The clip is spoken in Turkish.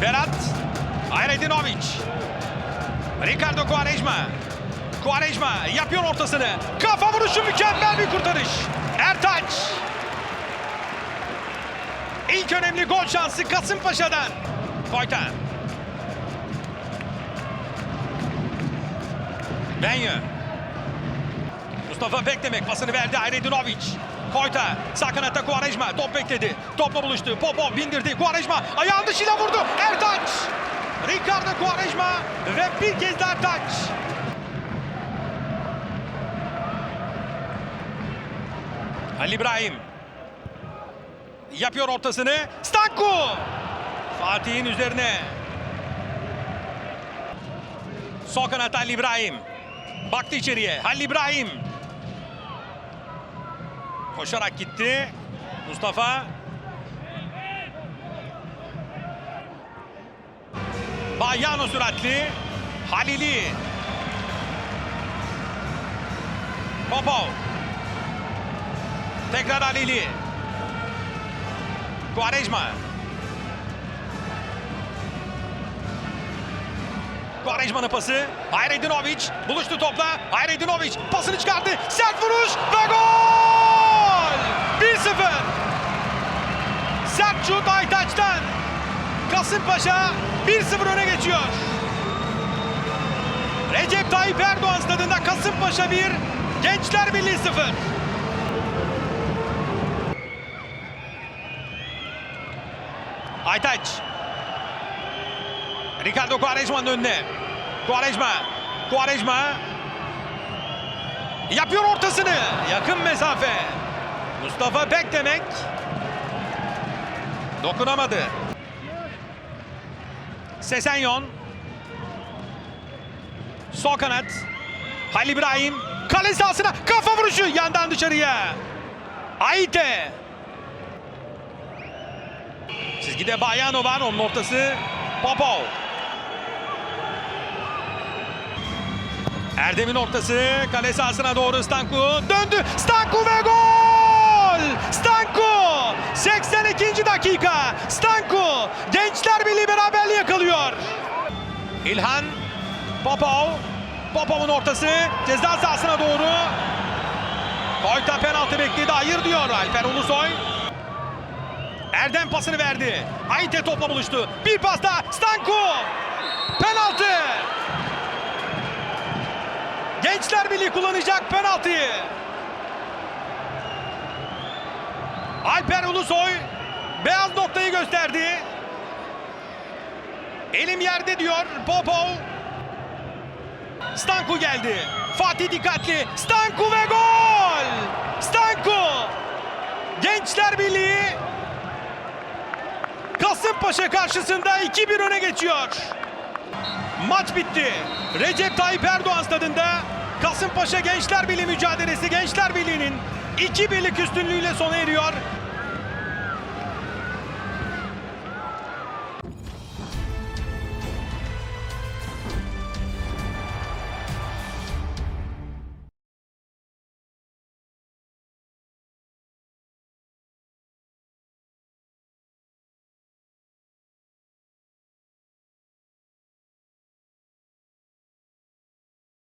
Berat. Ayredinovic. Ricardo Quaresma. Quaresma yapıyor ortasını. Kafa vuruşu mükemmel bir kurtarış. Ertaç. İlk önemli gol şansı Kasımpaşa'dan. Boytan. Benyo. Mustafa Beklemek pasını verdi Ayredinovic. Koyta sağ kanatta Quaresma top bekledi. Topla buluştu. Popov bindirdi. Quaresma ayağın dışıyla vurdu. Ertaç. Ricardo Quaresma ve bir kez de Ertaç. Halil İbrahim. Yapıyor ortasını. Stanku. Fatih'in üzerine. Sol kanat Halil İbrahim. Baktı içeriye. Halil İbrahim. Koşarak gitti. Mustafa. Bayano süratli. Halili. Popov. Tekrar Halili. Quaresma. Quaresma'nın pası. Hayredinovic buluştu topla. Hayredinovic pasını çıkardı. Sert vuruş ve gol! 1-0. Sert şut Aytaç'tan. Kasımpaşa 1-0 öne geçiyor. Recep Tayyip Erdoğan stadında Kasımpaşa 1, Gençler Birliği 0. Aytaç. Ricardo Quaresma'nın önüne. Quaresma. Quaresma. Yapıyor ortasını. Yakın mesafe. Mustafa Beklemek. Dokunamadı. Sesenyon. Sol kanat. Halil İbrahim. Kale sahasına kafa vuruşu yandan dışarıya. Aite. Çizgide Bayano var. Onun ortası Popov. Erdem'in ortası kale sahasına doğru Stanku döndü. Stanku ve gol! Stanku! 82. dakika. Stanku Gençler Birliği beraberliği yakalıyor. İlhan Popov. Popov'un ortası ceza sahasına doğru. Koyta penaltı bekledi. Hayır diyor Alper Ulusoy. Erdem pasını verdi. Ayte topla buluştu. Bir pas daha. Stanku. Penaltı. Gençler Birliği kullanacak penaltıyı. Alper Ulusoy beyaz noktayı gösterdi. Elim yerde diyor Popov. Stanku geldi. Fatih dikkatli. Stanku ve gol! Stanku! Gençler Birliği Kasımpaşa karşısında 2-1 öne geçiyor. Maç bitti. Recep Tayyip Erdoğan stadında Kasımpaşa Gençler Birliği mücadelesi Gençler Birliği'nin 2 birlik üstünlüğüyle sona eriyor.